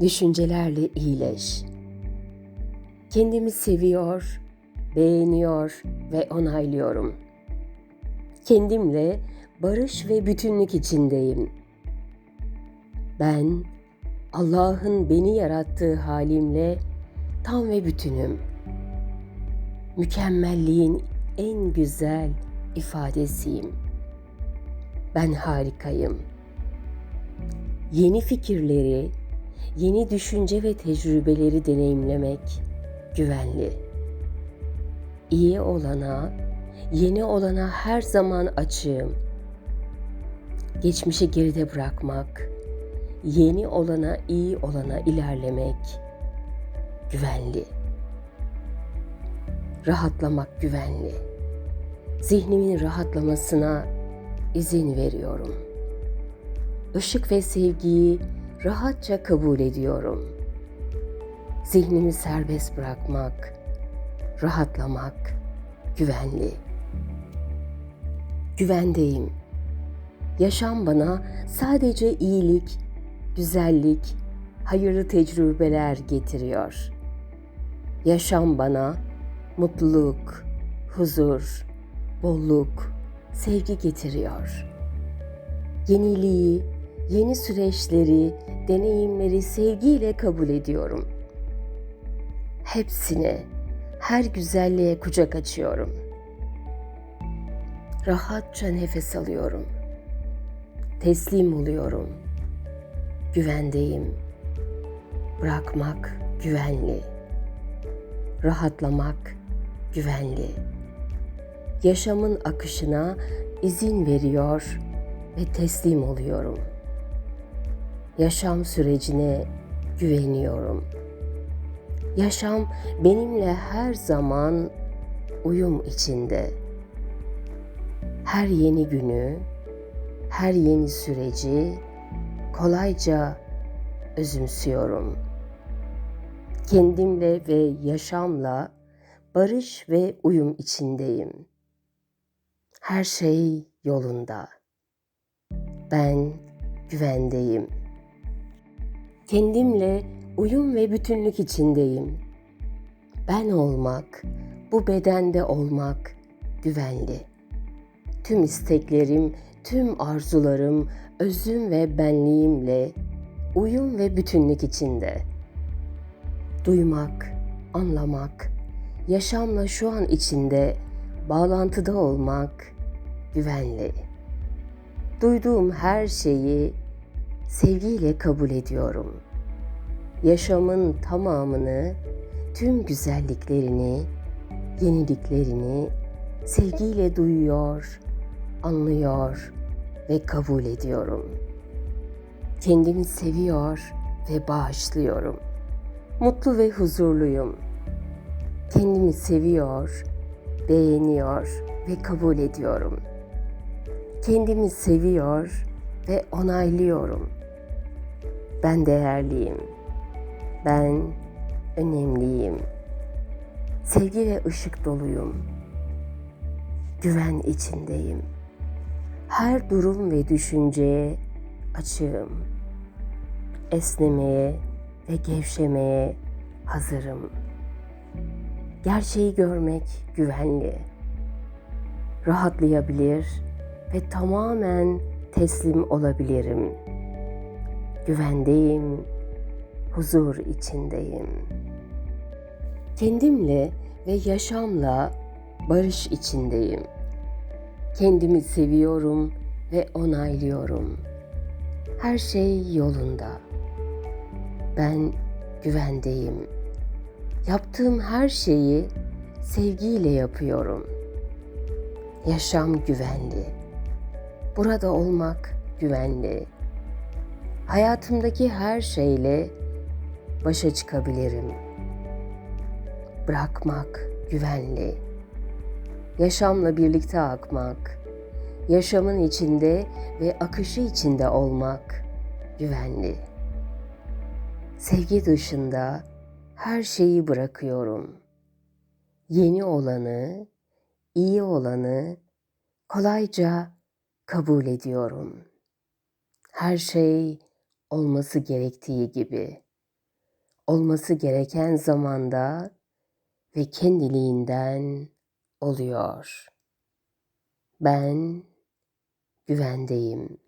Düşüncelerle iyileş. Kendimi seviyor, beğeniyor ve onaylıyorum. Kendimle barış ve bütünlük içindeyim. Ben Allah'ın beni yarattığı halimle tam ve bütünüm. Mükemmelliğin en güzel ifadesiyim. Ben harikayım. Yeni fikirleri, yeni düşünce ve tecrübeleri deneyimlemek güvenli. İyi olana, yeni olana her zaman açığım. Geçmişi geride bırakmak, yeni olana, iyi olana ilerlemek güvenli. Rahatlamak güvenli. Zihnimin rahatlamasına izin veriyorum. Işık ve sevgiyi rahatça kabul ediyorum. Zihnimi serbest bırakmak, rahatlamak güvenli. Güvendeyim. Yaşam bana sadece iyilik, güzellik, hayırlı tecrübeler getiriyor. Yaşam bana mutluluk, huzur, bolluk, sevgi getiriyor. Yeniliği, yeni süreçleri, deneyimleri sevgiyle kabul ediyorum. Hepsine, her güzelliğe kucak açıyorum. Rahatça nefes alıyorum. Teslim oluyorum. Güvendeyim. Bırakmak güvenli. Rahatlamak güvenli. Yaşamın akışına izin veriyor ve teslim oluyorum. Yaşam sürecine güveniyorum. Yaşam benimle her zaman uyum içinde. Her yeni günü, her yeni süreci kolayca özümsüyorum. Kendimle ve yaşamla barış ve uyum içindeyim. Her şey yolunda. Ben güvendeyim. Kendimle uyum ve bütünlük içindeyim. Ben olmak, bu bedende olmak güvenli. Tüm isteklerim, tüm arzularım, özüm ve benliğimle uyum ve bütünlük içinde. Duymak, anlamak, yaşamla şu an içinde bağlantıda olmak güvenli. Duyduğum her şeyi sevgiyle kabul ediyorum. Yaşamın tamamını, tüm güzelliklerini, yeniliklerini sevgiyle duyuyor, anlıyor ve kabul ediyorum. Kendimi seviyor ve bağışlıyorum. Mutlu ve huzurluyum. Kendimi seviyor, beğeniyor ve kabul ediyorum. Kendimi seviyor ve onaylıyorum. Ben değerliyim. Ben önemliyim. Sevgi ve ışık doluyum. Güven içindeyim. Her durum ve düşünceye açığım. Esnemeye ve gevşemeye hazırım. Gerçeği görmek güvenli. Rahatlayabilir ve tamamen teslim olabilirim. Güvendeyim, huzur içindeyim. Kendimle ve yaşamla barış içindeyim. Kendimi seviyorum ve onaylıyorum. Her şey yolunda. Ben güvendeyim. Yaptığım her şeyi sevgiyle yapıyorum. Yaşam güvenli. Burada olmak güvenli. Hayatımdaki her şeyle başa çıkabilirim. Bırakmak güvenli. Yaşamla birlikte akmak, yaşamın içinde ve akışı içinde olmak güvenli. Sevgi dışında her şeyi bırakıyorum. Yeni olanı, iyi olanı kolayca kabul ediyorum. Her şey olması gerektiği gibi. olması gereken zamanda ve kendiliğinden oluyor. Ben güvendeyim.